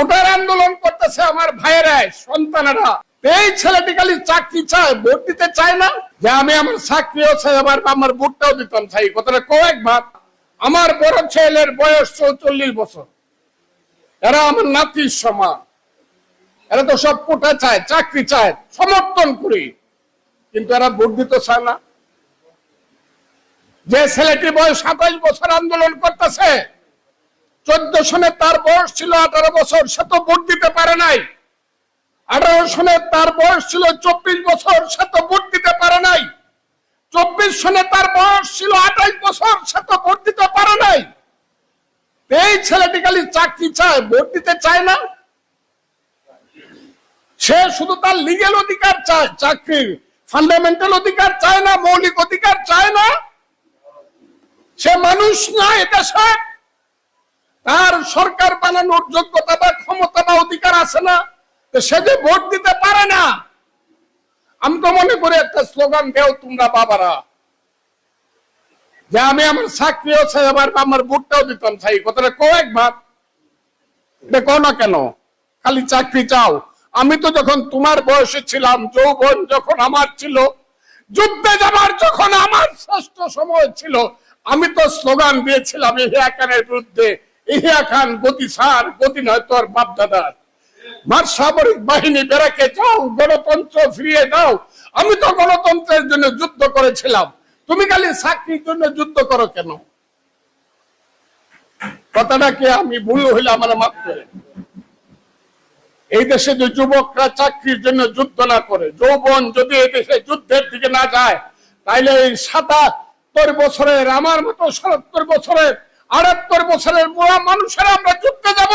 কোটার আন্দোলন করতেছে আমার ভাইয়েরা, সন্তানেরা। এই ছেলেটি খালি চাকরি চায়, ভোট দিতে চায় না। যে আমি আমার চাকরিও চাই, আবার আমার ভোটটাও দিতাম চাই। কথাটা কয়েকবার আমার বড় ছেলের বয়স চৌচল্লিশ বছর। এরা আমার নাতির সমান। এরা তো সব কোটা চায়, চাকরি চায়, সমর্থন করি। কিন্তু এরা ভোট দিতে চায় না। যে ছেলেটি বয়স সাতাইশ বছর আন্দোলন করতেছে চোদ্দ সনে তার বয়স ছিল আঠারো বছর, সে তো ভোট দিতে পারে নাই। আঠারো সনে তার বয়স ছিল চব্বিশ বছর, সে তো ভোট দিতে পারে নাই। চব্বিশ সনে তার বয়স ছিল আঠাইশ বছর, সে তো ভোট দিতে পারে নাই। এই ছেলেটি খালি চাকরি চায়, ভোট দিতে চায় না। সে শুধু তার লিগেল অধিকার চায়, চাকরির ফান্ডামেন্টাল অধিকার চায় না, মৌলিক অধিকার চায় না। সে মানুষ না এটা সে তার সরকার বানানোর যোগ্যতা বা ক্ষমতা বা অধিকার আছে না সে যে ভোট দিতে পারে না। আমি তো মনে করি একটা স্লোগান দেও তোমরা বাবারা। যে আমি আমার আবার আমার ভোটটাও দিতাম চাই। কথাটা কয়েকবার এটা কও না কেন? খালি চাকরি চাও। আমি তো যখন তোমার বয়সে ছিলাম, যৌবন যখন আমার ছিল, যুদ্ধে যাবার যখন আমার শ্রেষ্ঠ সময় ছিল, আমি তো স্লোগান দিয়েছিলাম ইহিয়া খানের বিরুদ্ধে। ইহিয়া খান গতি সার, গতি নয় তোর বাপ দাদার মার সামরিক বাহিনী বেড়াকে যাও, গণতন্ত্র ফিরিয়ে দাও। আমি তো গণতন্ত্রের জন্য যুদ্ধ করেছিলাম। তুমি খালি চাকরির জন্য যুদ্ধ করো কেন? কথাটা কি আমি ভুল হইলে আমার মাফ করে এই দেশে যে যুবকরা চাকরির জন্য যুদ্ধ না করে, যৌবন যদি এই দেশে যুদ্ধের দিকে না যায়, তাইলে এই সাতাত্তর বছরের, আমার মতো সাতাত্তর বছরের আটাত্তর বছরের বুড়া মানুষেরা আমরা যুদ্ধে যাব।